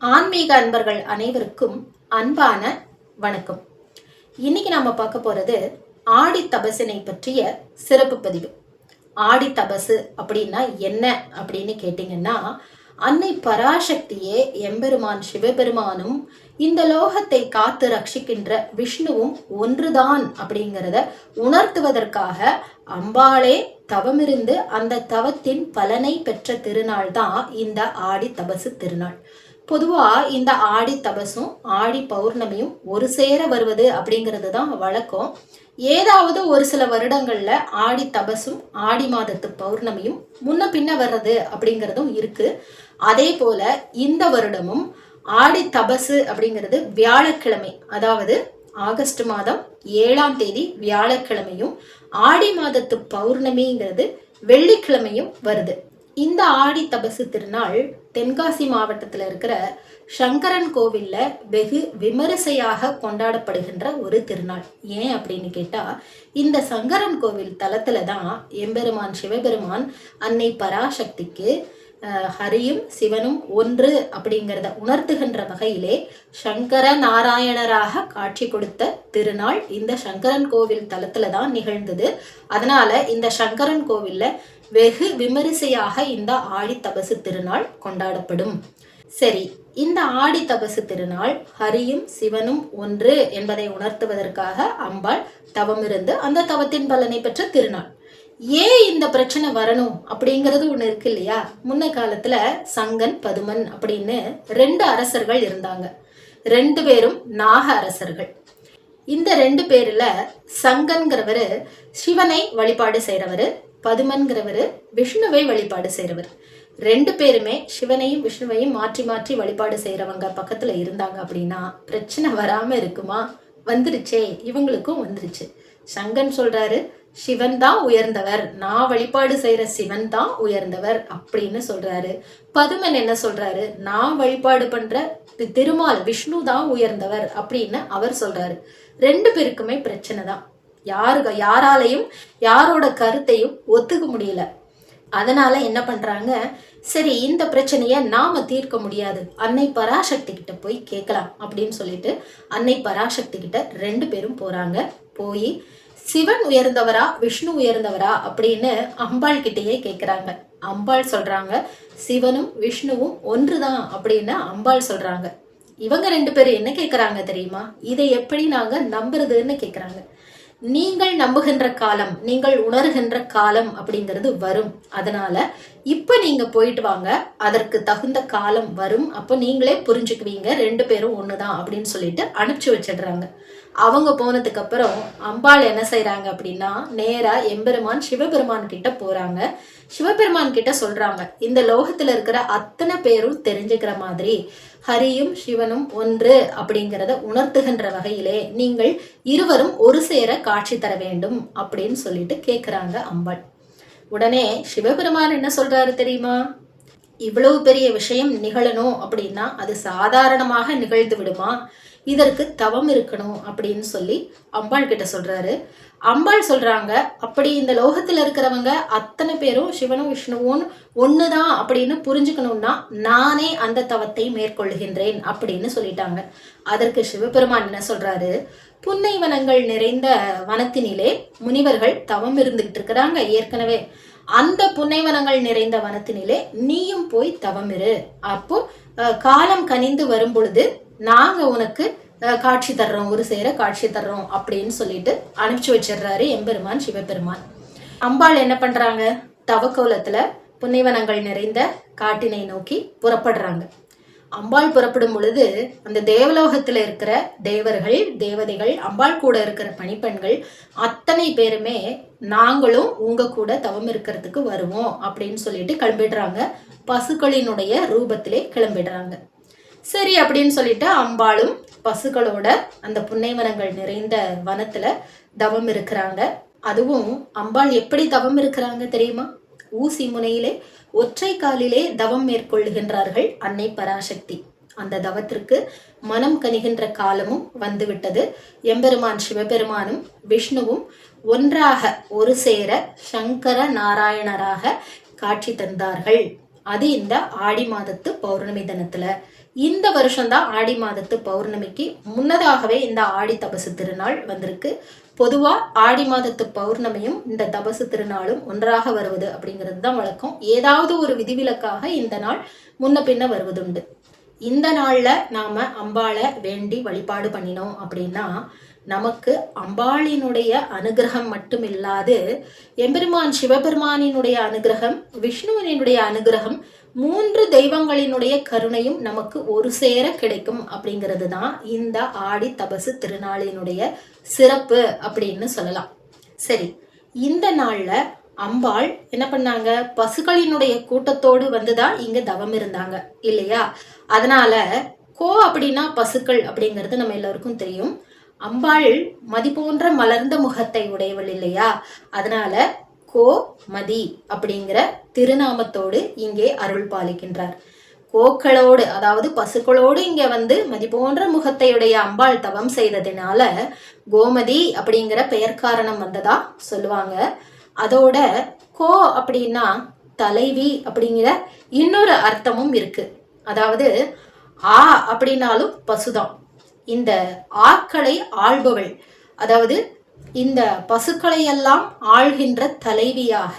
ஆன்மீக அன்பர்கள் அனைவருக்கும் அன்பான வணக்கம். இன்னைக்கு நாம பார்க்க போறது ஆடி தபசினை பற்றிய சிறப்பு பதிவு. ஆடி தபசு அப்படின்னா என்ன அப்படின்னு கேட்டிங்கன்னா அன்னை பராசக்தியே எம்பெருமான் சிவபெருமானும் இந்த லோகத்தை காத்து ரட்சிக்கின்ற விஷ்ணுவும் ஒன்றுதான் அப்படிங்கிறத உணர்த்துவதற்காக அம்பாளே தவமிருந்து அந்த தவத்தின் பலனை பெற்ற திருநாள் தான் இந்த ஆடி தபசு திருநாள். பொதுவாக இந்த ஆடி தபசும் ஆடி பௌர்ணமியும் ஒரு சேர வருவது அப்படிங்கிறது தான் வழக்கம். ஏதாவது ஒரு சில வருடங்களில் ஆடி தபசும் ஆடி மாதத்து பௌர்ணமியும் முன்ன பின்ன வர்றது அப்படிங்கிறதும் இருக்கு. அதே போல இந்த வருடமும் ஆடி தபசு அப்படிங்கிறது வியாழக்கிழமை அதாவது ஆகஸ்ட் மாதம் ஏழாம் தேதி வியாழக்கிழமையும் ஆடி மாதத்து பௌர்ணமிங்கிறது வெள்ளிக்கிழமையும் வருது. இந்த ஆடி தபசு திருநாள் தென்காசி மாவட்டத்தில் இருக்கிற சங்கரன் கோவிலில் வெகு விமரிசையாக கொண்டாடப்படுகின்ற ஒரு திருநாள். ஏன் அப்படின்னு கேட்டால் இந்த சங்கரன் கோவில் தலத்தில் தான் எம்பெருமான் சிவபெருமான் அன்னை பராசக்திக்கு ஹரியும் சிவனும் ஒன்று அப்படிங்கிறத உணர்த்துகின்ற வகையிலே சங்கர நாராயணராக காட்சி கொடுத்த திருநாள் இந்த சங்கரன் கோவில் தலத்துல தான் நிகழ்ந்தது. அதனால இந்த சங்கரன் கோவில்ல வெகு விமரிசையாக இந்த ஆடி தபசு திருநாள் கொண்டாடப்படும். சரி இந்த ஆடி தபசு திருநாள் ஹரியும் சிவனும் ஒன்று என்பதை உணர்த்துவதற்காக அம்பாள் தவமிருந்து அந்த தவத்தின் பலனை பெற்ற திருநாள். ஏன் இந்த பிரச்சனை வரணும் அப்படிங்கிறது ஒண்ணு இருக்கு இல்லையா? முன்ன காலத்துல சங்கன் பதுமன் அப்படின்னு ரெண்டு அரசர்கள் இருந்தாங்க. ரெண்டு பேரும் நாக அரசர்கள். இந்த ரெண்டு பேர்ல சங்கன்கிறவரு சிவனை வழிபாடு செய்றவரு பதுமன்கிறவர் விஷ்ணுவை வழிபாடு செய்கிறவர் ரெண்டு பேருமே சிவனையும் விஷ்ணுவையும் மாற்றி மாற்றி வழிபாடு செய்கிறவங்க பக்கத்தில் இருந்தாங்க அப்படின்னா பிரச்சனை வராமல் இருக்குமா? வந்துருச்சே. இவங்களுக்கும் வந்துருச்சு. சங்கன் சொல்கிறாரு சிவன் தான் உயர்ந்தவர். நான் வழிபாடு செய்கிற சிவன் தான் உயர்ந்தவர் அப்படின்னு சொல்கிறாரு பதுமன் என்ன சொல்கிறாரு நான் வழிபாடு பண்ணுற திருமால் விஷ்ணு தான் உயர்ந்தவர் அப்படின்னு அவர் சொல்கிறாரு ரெண்டு பேருக்குமே பிரச்சனை தான். யாரு யாராலையும் யாரோட கருத்தையும் ஒத்துக்க முடியல. அதனால என்ன பண்றாங்க? சரி இந்த பிரச்சனைய நாம தீர்க்க முடியாது. அன்னை பராசக்தி கிட்ட போய் கேட்கலாம் அப்படின்னு சொல்லிட்டு அன்னை பராசக்தி கிட்ட ரெண்டு பேரும் போறாங்க. போய் சிவன் உயர்ந்தவரா விஷ்ணு உயர்ந்தவரா? அப்படின்னு அம்பாள் கிட்டேயே கேட்குறாங்க அம்பாள் சொல்றாங்க சிவனும் விஷ்ணுவும் ஒன்றுதான் அப்படின்னு அம்பாள் சொல்றாங்க. இவங்க ரெண்டு பேரும் என்ன கேட்குறாங்க தெரியுமா? இதை எப்படி நாங்க நம்புறதுன்னு கேட்குறாங்க நீங்கள் நம்புகின்ற காலம் நீங்கள் உணர்கின்ற காலம் அப்படிங்கிறது வரும். அதனால இப்ப நீங்க போயிட்டு வாங்க அதற்கு தகுந்த காலம் வரும். அப்போ நீங்களே புரிஞ்சுக்குவீங்க ரெண்டு பேரும் ஒண்ணுதான் அப்படின்னு சொல்லிட்டு அனுப்பிச்சு வச்சிடுறாங்க. அவங்க போனதுக்கு அப்புறம் அம்பாள் என்ன செய்கிறாங்க அப்படின்னா நேரா எம்பெருமான் சிவபெருமான் கிட்ட போறாங்க. சிவபெருமான் கிட்ட சொல்றாங்க இந்த லோகத்துல இருக்கிற அத்தனை பேரும் தெரிஞ்சுக்கிற மாதிரி ஹரியும் சிவனும் ஒன்று அப்படிங்கிறத உணர்த்துகின்ற வகையிலே நீங்கள் இருவரும் ஒரு சேர காட்சி தர வேண்டும் அப்படின்னு சொல்லிட்டு கேட்குறாங்க அம்பாள் உடனே சிவபெருமான் என்ன சொல்றாரு தெரியுமா? இவ்வளவு பெரிய விஷயம் நிகழணும் அப்படின்னா அது சாதாரணமாக நிகழ்ந்து விடுமா? இதற்கு தவம் இருக்கணும் அப்படின்னு சொல்லி அம்பாள் கிட்ட சொல்றாரு. அம்பாள் சொல்கிறாங்க அப்படி இந்த லோகத்தில் இருக்கிறவங்க அத்தனை பேரும் சிவனும் விஷ்ணுவும் தான் அப்படின்னு புரிஞ்சுக்கணும்னா நானே அந்த தவத்தை மேற்கொள்கின்றேன் அப்படின்னு சொல்லிட்டாங்க. அதற்கு சிவபெருமான் என்ன சொல்கிறாரு புன்னை வனங்கள் நிறைந்த வனத்தினிலே முனிவர்கள் தவம் இருந்துகிட்டு இருக்கிறாங்க ஏற்கனவே. அந்த புன்னைவனங்கள் நிறைந்த வனத்தினிலே நீயும் போய் தவமிரு அப்போ காலம் கனிந்து வரும் பொழுது நாங்கள் உனக்கு காட்சி தர்றோம் ஒரு சேர காட்சி தர்றோம் அப்படின்னு சொல்லிட்டு அனுப்பிச்சு வச்சிடுறாரு எம்பெருமான் சிவபெருமான். அம்பாள் என்ன பண்றாங்க? தவக்கோலத்துல புன்னைவனங்கள் நிறைந்த காட்டினை நோக்கி புறப்படுறாங்க. அம்பாள் புறப்படும் பொழுது அந்த தேவலோகத்துல இருக்கிற தேவர்கள் தேவதைகள் அம்பாள் கூட இருக்கிற பணிப்பெண்கள் அத்தனை பேருமே நாங்களும் உங்க கூட தவம் இருக்கிறதுக்கு வருவோம் அப்படின்னு சொல்லிட்டு கிளம்பிடுறாங்க. பசுக்களினுடைய ரூபத்திலே கிளம்பிடுறாங்க. சரி அப்படின்னு சொல்லிட்டு அம்பாளும் பசுக்களோட அந்த புன்னைவனங்கள் நிறைந்த வனத்துல தவம் இருக்கிறாங்க. அதுவும் அம்பாள் எப்படி தவம் இருக்கிறாங்க தெரியுமா? ஊசி முனையிலே ஒற்றை காலிலே தவம் மேற்கொள்ளுகின்றார்கள் அன்னை பராசக்தி. அந்த தவத்திற்கு மனம் கனிகின்ற காலமும் வந்துவிட்டது. எம்பெருமான் சிவபெருமானும் விஷ்ணுவும் ஒன்றாக ஒரு சேர சங்கர நாராயணராக காட்சி தந்தார்கள். அது இந்த ஆடி மாதத்து பௌர்ணமி தினத்துல. இந்த வருஷம்தான் ஆடி மாதத்து பௌர்ணமிக்கு முன்னதாகவே இந்த ஆடி தபசு திருநாள் வந்திருக்கு. பொதுவாக ஆடி மாதத்து பௌர்ணமியும் இந்த தபசு திருநாளும் ஒன்றாக வருவது அப்படிங்கிறது தான் வழக்கம். ஏதாவது ஒரு விதிவிலக்காக இந்த நாள் முன்ன பின்ன வருவதுண்டு. இந்த நாளில் நாம் அம்பாளை வேண்டி வழிபாடு பண்ணினோம் அப்படின்னா நமக்கு அம்பாளினுடைய அனுகிரகம் மட்டும் இல்லாது எம்பெருமான் சிவபெருமானினுடைய அனுகிரகம் விஷ்ணுவினுடைய அனுகிரகம் மூன்று தெய்வங்களினுடைய கருணையும் நமக்கு ஒரு சேர கிடைக்கும் அப்படிங்கிறது தான் இந்த ஆடி தபசு திருநாளினுடைய சிறப்பு அப்படின்னு சொல்லலாம். சரி இந்த நாளில் அம்பாள் என்ன பண்ணாங்க? பசுக்களினுடைய கூட்டத்தோடு வந்துதான் இங்க தவம் இருந்தாங்க இல்லையா? அதனால கோ அப்படின்னா பசுக்கள் அப்படிங்கிறது நம்ம எல்லாருக்கும் தெரியும். அம்பாள் மதிப்போன்ற மலர்ந்த முகத்தை உடையவள் இல்லையா? அதனால கோமதி அப்படிங்கிற திருநாமத்தோடு இங்கே அருள் பாலிக்கின்றார். கோக்களோடு அதாவது பசுக்களோடு இங்க வந்து மதி போன்ற முகத்தையுடைய அம்பாள் தவம் செய்ததினால கோமதி அப்படிங்கிற பெயர் காரணம் வந்ததா சொல்லுவாங்க. அதோட கோ அப்படின்னா தலைவி அப்படிங்கிற இன்னொரு அர்த்தமும் இருக்கு. அதாவது ஆ அப்படின்னாலும் பசுதான். இந்த ஆக்களை ஆள்பவள் அதாவது இந்த பசுக்களையெல்லாம் ஆள்கின்ற தலைவியாக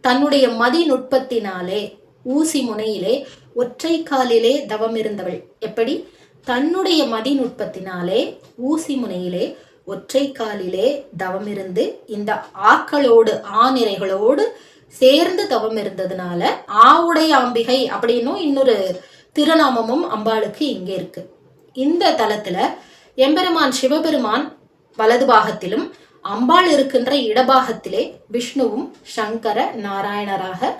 தன்னுடைய மதி நுட்பத்தினாலே ஊசி முனையிலே ஒற்றை காலிலே தவம் இருந்தவள் எப்படி? தன்னுடைய மதி நுட்பத்தினாலே ஊசி முனையிலே ஒற்றை காலிலே தவம் இருந்து இந்த ஆக்களோடு ஆநிறைகளோடு சேர்ந்து தவம் இருந்ததுனால ஆவுடைய அம்பிகை அப்படின்னும் இன்னொரு திருநாமமும் அம்பாளுக்கு இங்கே இருக்கு. இந்த தலத்துல எம்பெருமான் சிவபெருமான் வலது பாகத்திலும் அம்பாள் இருக்கின்ற இடபாகத்திலே விஷ்ணுவும் சங்கர நாராயணராக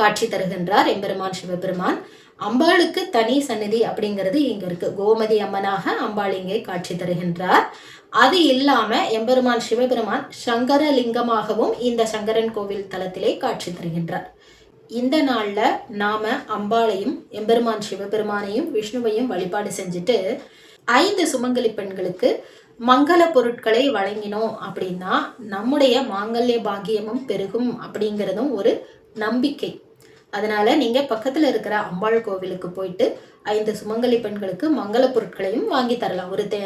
காட்சி தருகின்றார் எம்பெருமான் சிவபெருமான். அம்பாளுக்கு தனி சந்நிதி அப்படிங்கிறது இங்க இருக்கு. கோமதி அம்மனாக அம்பாள் இங்கே காட்சி தருகின்றார். அது இல்லாம எம்பெருமான் சிவபெருமான் சங்கர லிங்கமாகவும் இந்த சங்கரன் கோவில் தலத்திலே காட்சி தருகின்றார். இந்த நாள்ல நாம அம்பாளையும் எம்பெருமான் சிவபெருமானையும் விஷ்ணுவையும் வழிபாடு செஞ்சுட்டு ஐந்து சுமங்கலி பெண்களுக்கு மங்கள பொருட்களை வழங்கினோம் அப்படின்னா நம்முடைய மாங்கல்ய பாகியமும் பெருகும் அப்படிங்கிறதும் ஒரு நம்பிக்கை. அதனால நீங்க பக்கத்துல இருக்கிற அம்பாள் கோவிலுக்கு போயிட்டு ஐந்து சுமங்கலி பெண்களுக்கு மங்கள பொருட்களையும் வாங்கி தரலாம். ஒரு தே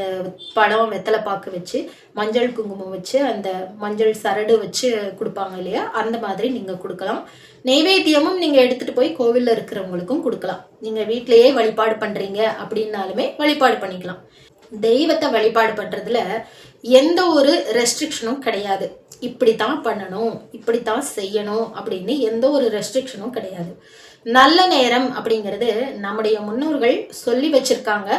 பழம் வெத்தலை பாக்கு வச்சு மஞ்சள் குங்குமம் வச்சு அந்த மஞ்சள் சரடு வச்சு கொடுப்பாங்க இல்லையா? அந்த மாதிரி நீங்க கொடுக்கலாம். நெய்வேத்தியமும் நீங்க எடுத்துட்டு போய் கோவில்ல இருக்கிறவங்களுக்கும் கொடுக்கலாம். நீங்க வீட்டிலேயே வழிபாடு பண்றீங்க அப்படின்னாலுமே வழிபாடு பண்ணிக்கலாம். தெய்வத்தை வழிபாடு பண்ணுறதுல எந்த ஒரு ரெஸ்ட்ரிக்ஷனும் கிடையாது. இப்படித்தான் பண்ணணும் இப்படித்தான் செய்யணும் அப்படின்னு எந்த ஒரு ரெஸ்ட்ரிக்ஷனும் கிடையாது. நல்ல நேரம் அப்படிங்கிறது நம்முடைய முன்னோர்கள் சொல்லி வச்சிருக்காங்க.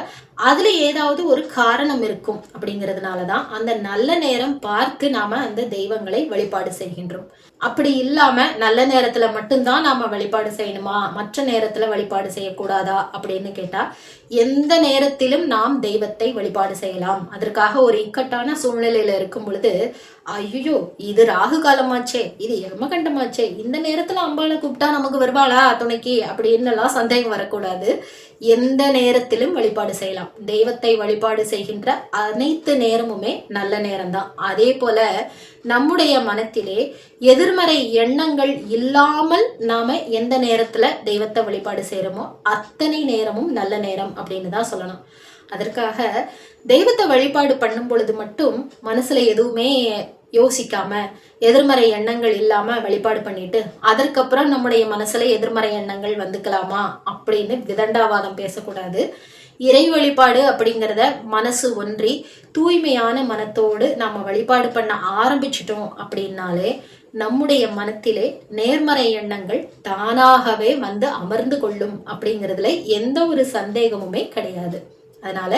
அதுல ஏதாவது ஒரு காரணம் இருக்கும் அப்படிங்கிறதுனால தான் அந்த நல்ல நேரம் பார்த்து நாம அந்த தெய்வங்களை வழிபாடு செய்கின்றோம். அப்படி இல்லாம நல்ல நேரத்துல மட்டும்தான் நாம வழிபாடு செய்யணுமா? மற்ற நேரத்துல வழிபாடு செய்யக்கூடாதா? அப்படின்னு கேட்டா எந்த நேரத்திலும் நாம் தெய்வத்தை வழிபாடு செய்யலாம். அதற்காக ஒரு இக்கட்டான சூழ்நிலையில இருக்கும் பொழுது ஐயோ இது ராகு காலமாச்சே இது எமகண்டமாச்சே இந்த நேரத்துல அம்பாளை கூப்பிட்டா நமக்கு வருவாளா துணைக்கு? அப்படின்னு எல்லாம் சந்தேகம் வரக்கூடாது. எந்த நேரத்திலும் வழிபாடு செய்யலாம். தெய்வத்தை வழிபாடு செய்கின்ற அனைத்து நேரமுமே நல்ல நேரம்தான். அதே போல நம்முடைய மனத்திலே எதிர்மறை எண்ணங்கள் இல்லாமல் நாம எந்த நேரத்துல தெய்வத்தை வழிபாடு செய்யறோமோ அத்தனை நேரமும் நல்ல நேரம் அப்படின்னு தான் சொல்லணும். அதற்காக தெய்வத்தை வழிபாடு பண்ணும் பொழுது மட்டும் மனசுல எதுவுமே யோசிக்காம எதிர்மறை எண்ணங்கள் இல்லாம வழிபாடு பண்ணிட்டு அதற்கப்புறம் நம்முடைய மனசுல எதிர்மறை எண்ணங்கள் வந்துக்கலாமா அப்படின்னு விதண்டாவாதம் பேசக்கூடாது. இறை வழிபாடு அப்படிங்கிறத மனசு ஒன்றி தூய்மையான மனத்தோடு நாம் வழிபாடு பண்ண ஆரம்பிச்சிட்டோம் அப்படின்னாலே நம்முடைய மனத்திலே நேர்மறை எண்ணங்கள் தானாகவே வந்து அமர்ந்து கொள்ளும் அப்படிங்கிறதுல எந்த ஒரு சந்தேகமுமே கிடையாது. அதனால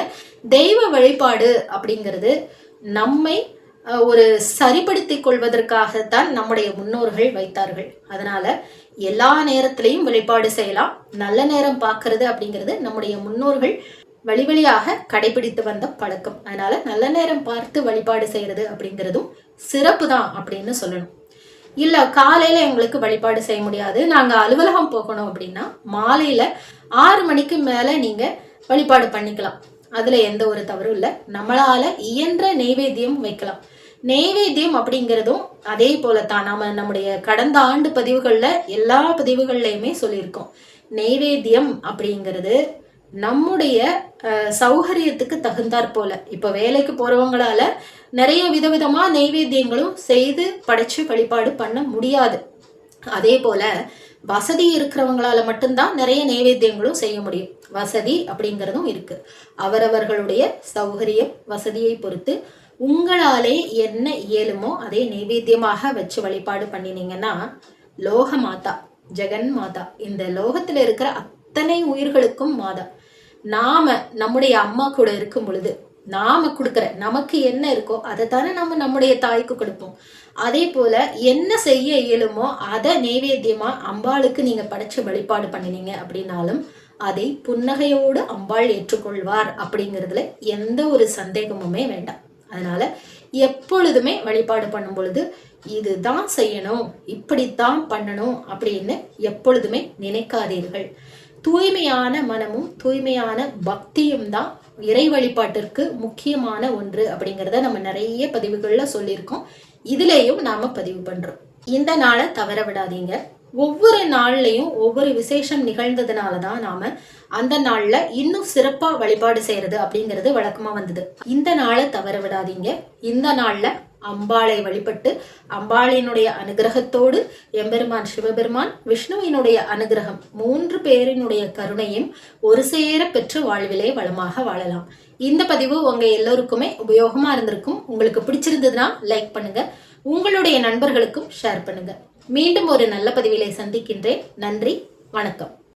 தெய்வ வழிபாடு அப்படிங்கிறது நம்மை ஒரு சரிப்படுத்திக் கொள்வதற்காகத்தான் நம்முடைய முன்னோர்கள் வைத்தார்கள். அதனால எல்லா நேரத்திலையும் வழிபாடு செய்யலாம். நல்ல நேரம் பார்க்கறது அப்படிங்கிறது நம்முடைய முன்னோர்கள் வழி வழியாக கடைபிடித்து வந்த பழக்கம். அதனால நல்ல நேரம் பார்த்து வழிபாடு செய்யறது அப்படிங்கிறதும் சிறப்பு தான் அப்படின்னு சொல்லணும். இல்ல காலையில எங்களுக்கு வழிபாடு செய்ய முடியாது. நாங்க அலுவலகம் போகணும் அப்படின்னா மாலையில ஆறு மணிக்கு மேல நீங்க வழிபாடு பண்ணிக்கலாம். அதுல எந்த ஒரு தவறும் இல்லை. நம்மளால இயன்ற நெய்வேத்தியம் வைக்கலாம். நெய்வேத்தியம் அப்படிங்கிறதும் அதே போலத்தான். நாம நம்முடைய கடந்த ஆண்டு பதிவுகளில் எல்லா பதிவுகள்லையுமே சொல்லியிருக்கோம். நெய்வேத்தியம் அப்படிங்கிறது நம்முடைய சௌகரியத்துக்கு தகுந்தாற் போல. இப்போ வேலைக்கு போறவங்களால நிறைய விதவிதமா நெய்வேத்தியங்களும் செய்து படைச்சு வழிபாடு பண்ண முடியாது. அதே போல வசதி இருக்கிறவங்களால மட்டும்தான் நிறைய நைவேத்தியங்களும் செய்ய முடியும். வசதி அப்படிங்கிறதும் இருக்கு. அவரவர்களுடைய சௌகரியம் வசதியை பொறுத்து உங்களாலே என்ன இயலுமோ அதை நைவேத்தியமாக வச்சு வழிபாடு பண்ணினீங்கன்னா லோக மாதா ஜெகன் மாதா இந்த லோகத்துல இருக்கிற அத்தனை உயிர்களுக்கும் மாதா. நாம நம்முடைய அம்மா கூட இருக்கும் பொழுது நாம கொடுக்குற நமக்கு என்ன இருக்கோ அதை தானே நம்ம நம்முடைய தாய்க்கு கொடுப்போம். அதே போல என்ன செய்ய இயலுமோ அதை நைவேத்தியமா அம்பாளுக்கு நீங்க படைச்சு வழிபாடு பண்ணினீங்க அப்படின்னாலும் அதை புன்னகையோடு அம்பாள் ஏற்றுக்கொள்வார் அப்படிங்கிறதுல எந்த ஒரு சந்தேகமுமே வேண்டாம். அதனால் எப்பொழுதுமே வழிபாடு பண்ணும் பொழுது இதுதான் செய்யணும் இப்படித்தான் பண்ணணும் அப்படின்னு எப்பொழுதுமே நினைக்காதீர்கள். தூய்மையான மனமும் தூய்மையான பக்தியும் தான் இறை வழிபாட்டிற்கு முக்கியமான ஒன்று அப்படிங்கிறத நம்ம நிறைய பதிவுகளில் சொல்லியிருக்கோம். இதுலேயும் நாம் பதிவு பண்ணுறோம் இந்த நாளை தவற விடாதீங்க. ஒவ்வொரு நாள்லையும் ஒவ்வொரு விசேஷம் நிகழ்ந்ததுனால தான் நாம அந்த நாள்ல இன்னும் சிறப்பா வழிபாடு செய்யறது அப்படிங்கிறது வழக்கமா வந்தது. இந்த நாளை தவற விடாதீங்க. இந்த நாள்ல அம்பாளை வழிபட்டு அம்பாளினுடைய அனுகிரகத்தோடு எம்பெருமான் சிவபெருமான் விஷ்ணுவினுடைய அனுகிரகம் மூன்று பேரினுடைய கருணையும் ஒரு சேர பெற்று வாழ்விலே வளமாக வாழலாம். இந்த பதிவு உங்க எல்லோருக்குமே உபயோகமா இருந்திருக்கும். உங்களுக்கு பிடிச்சிருந்ததுன்னா லைக் பண்ணுங்க. உங்களுடைய நண்பர்களுக்கும் ஷேர் பண்ணுங்க. மீண்டும் ஒரு நல்ல பதிவிலே சந்திக்கின்றேன். நன்றி வணக்கம்.